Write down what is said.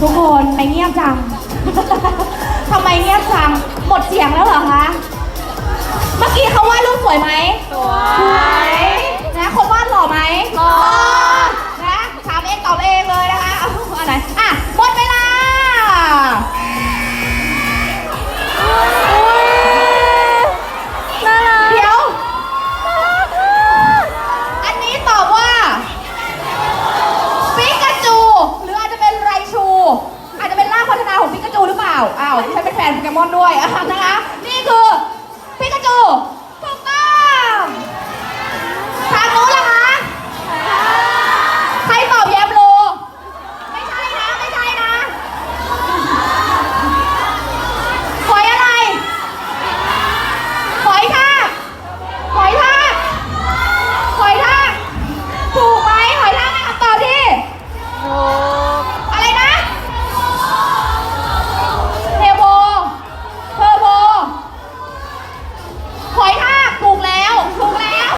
ทุกคนไม่เงียบจัง ทำไมเงียบจัง หมดเสียงแล้วเหรอคะ เมื่อกี้เขาว่าลูกสวยไหมสวย องปิกาวอ้าวฉันเป็นแฟนโปเกมอนด้วยอะนะคะ นี่คือ